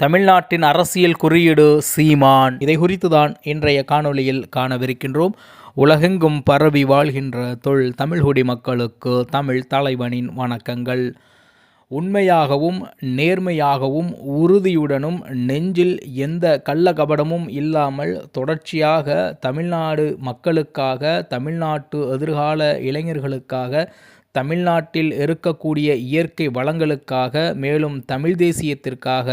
தமிழ்நாட்டின் அரசியல் குறியீடு சீமான். இதை குறித்து தான் இன்றைய காணொளியில் காணவிருக்கின்றோம். உலகெங்கும் பரவி வாழ்கின்ற தொல் தமிழ்குடி மக்களுக்கு தமிழ் தலைவனின் வணக்கங்கள். உண்மையாகவும் நேர்மையாகவும் உறுதியுடனும் நெஞ்சில் எந்த கள்ளகபடமும் இல்லாமல் தொடர்ச்சியாக தமிழ்நாடு மக்களுக்காக தமிழ்நாட்டு எதிர்கால இளைஞர்களுக்காக தமிழ்நாட்டில் இருக்கக்கூடிய இயற்கை வளங்களுக்காக மேலும் தமிழ் தேசியத்திற்காக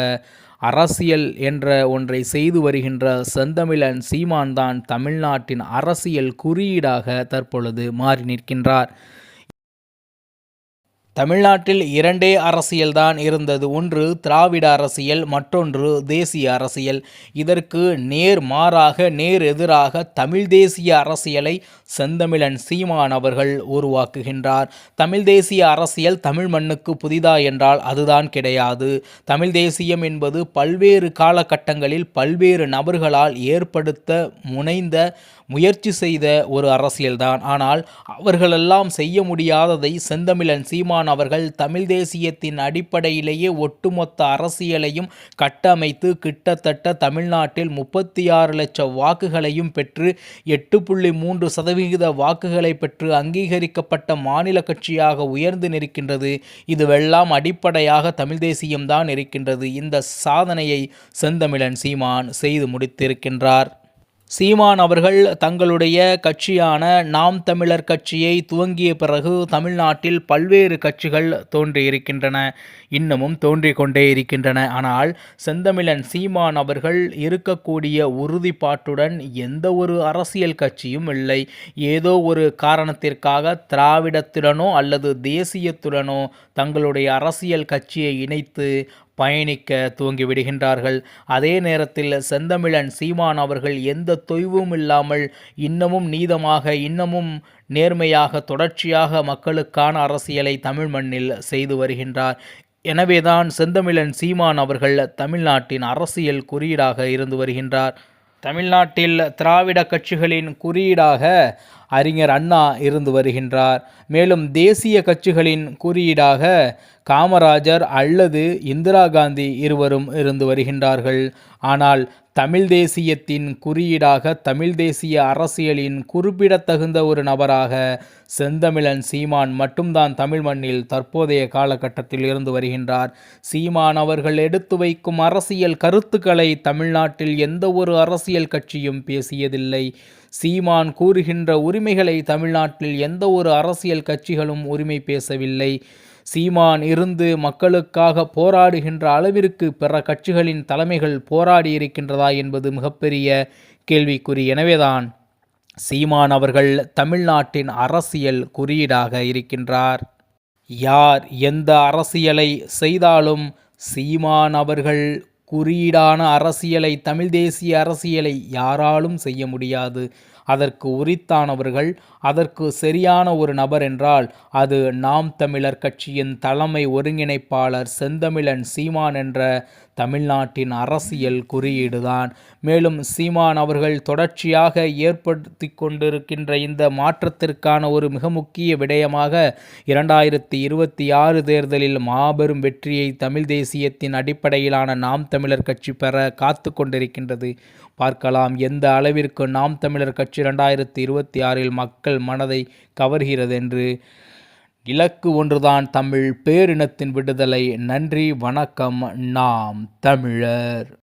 அரசியல் என்ற ஒன்றை செய்து வருகின்ற செந்தமிழன் சீமான் தான் தமிழ்நாட்டின் அரசியல் குறியீடாக தற்பொழுது மாறி நிற்கின்றார். தமிழ்நாட்டில் இரண்டே அரசியல்தான் இருந்தது. ஒன்று திராவிட அரசியல் மற்றொன்று தேசிய அரசியல். இதற்கு நேர் மாறாக நேர் எதிராக தமிழ் தேசிய அரசியலை செந்தமிழன் சீமான் அவர்கள் உருவாக்குகின்றார். தமிழ் தேசிய அரசியல் தமிழ் மண்ணுக்கு புதிதா என்றால் அதுதான் கிடையாது. தமிழ் தேசியம் என்பது பல்வேறு காலகட்டங்களில் பல்வேறு நபர்களால் ஏற்படுத்த முனைந்த முயற்சி செய்த ஒரு அரசியல்தான். ஆனால் அவர்களெல்லாம் செய்ய முடியாததை செந்தமிழன் சீமான் அவர்கள் தமிழ் தேசியத்தின் அடிப்படையிலேயே ஒட்டுமொத்த அரசியலையும் கட்டமைத்து கிட்டத்தட்ட தமிழ்நாட்டில் முப்பத்தி ஆறு லட்சம் வாக்குகளையும் பெற்று எட்டு புள்ளி மூன்று சதவிகித வாக்குகளை பெற்று அங்கீகரிக்கப்பட்ட மாநில கட்சியாக உயர்ந்து நிற்கின்றது. இதுவெல்லாம் அடிப்படையாக தமிழ் தேசியம்தான் இருக்கின்றது. இந்த சாதனையை செந்தமிழன் சீமான் செய்து முடித்திருக்கின்றார். சீமான் அவர்கள் தங்களுடைய கட்சியான நாம் தமிழர் கட்சியை துவங்கிய பிறகு தமிழ்நாட்டில் பல்வேறு கட்சிகள் தோன்றியிருக்கின்றன. இன்னமும் தோன்றிக் கொண்டே இருக்கின்றன. ஆனால் செந்தமிழன் சீமான் அவர்கள் இருக்கக்கூடிய உறுதிப்பாட்டுடன் எந்த ஒரு அரசியல் கட்சியும் இல்லை. ஏதோ ஒரு காரணத்திற்காக திராவிடத்துடனோ அல்லது தேசியத்துடனோ தங்களுடைய அரசியல் கட்சியை இணைத்து பயணிக்க துவங்கி விடுகின்றார்கள் அதே நேரத்தில் செந்தமிழன் சீமான் அவர்கள் எந்த தொய்வும் இல்லாமல் இன்னமும் நீதமாக இன்னமும் நேர்மையாக தொடர்ச்சியாக மக்களுக்கான அரசியலை தமிழ் மண்ணில் செய்து வருகின்றார். எனவேதான் செந்தமிழன் சீமான் அவர்கள் தமிழ்நாட்டின் அரசியல் குறியீடாக இருந்து வருகின்றார். தமிழ்நாட்டில் திராவிட கட்சிகளின் குறியீடாக அறிஞர் அண்ணா இருந்து வருகின்றார். மேலும் தேசிய கட்சிகளின் குறியீடாக காமராஜர் அல்லது இந்திரா காந்தி இருவரும் இருந்து வருகின்றார்கள். ஆனால் தமிழ் தேசியத்தின் குறியீடாக தமிழ் தேசிய அரசியலின் குறிப்பிடத்தகுந்த ஒரு நபராக செந்தமிழன் சீமான் மட்டும்தான் தமிழ் மண்ணில் தற்போதைய காலகட்டத்தில் இருந்து வருகின்றார். சீமான் அவர்கள் எடுத்து வைக்கும் அரசியல் கருத்துக்களை தமிழ்நாட்டில் எந்த ஒரு அரசியல் கட்சியும் பேசியதில்லை. சீமான் கூறுகின்ற உரிமைகளை தமிழ்நாட்டில் எந்த ஒரு அரசியல் கட்சிகளும் உரிமை பேசவில்லை. சீமான் இருந்து மக்களுக்காக போராடுகின்ற அளவிற்கு பிற கட்சிகளின் தலைமைகள் போராடி இருக்கின்றதா என்பது மிகப்பெரிய கேள்விக்குறி. எனவேதான் சீமான் அவர்கள் தமிழ்நாட்டின் அரசியல் குறியீடாக இருக்கின்றார். யார் எந்த அரசியலை செய்தாலும் சீமான் அவர்கள் குறியீடான அரசியலை தமிழ் தேசிய அரசியலை யாராலும் செய்ய முடியாது. அதற்கு உரித்தானவர்கள் அதற்கு சரியான ஒரு நபர் என்றால் அது நாம் தமிழர் கட்சியின் தலைமை ஒருங்கிணைப்பாளர் செந்தமிழன் சீமான் என்ற தமிழ்நாட்டின் அரசியல் குறியீடுதான். மேலும் சீமான் அவர்கள் தொடர்ச்சியாக ஏற்படுத்தி கொண்டிருக்கின்ற இந்த மாற்றத்திற்கான ஒரு மிக முக்கிய விடயமாக இரண்டாயிரத்தி இருபத்தி ஆறு தேர்தலில் மாபெரும் வெற்றியை தமிழ் தேசியத்தின் அடிப்படையிலான நாம் தமிழர் கட்சி பெற காத்து கொண்டிருக்கின்றது. பார்க்கலாம் எந்த அளவிற்கு நாம் தமிழர் கட்சி இரண்டாயிரத்தி இருபத்தி ஆறில் மக்கள் மனதை கவர்கிறது என்று. இலக்கு ஒன்றுதான் தமிழ் பேரினத்தின் விடுதலை. நன்றி வணக்கம் நாம் தமிழர்.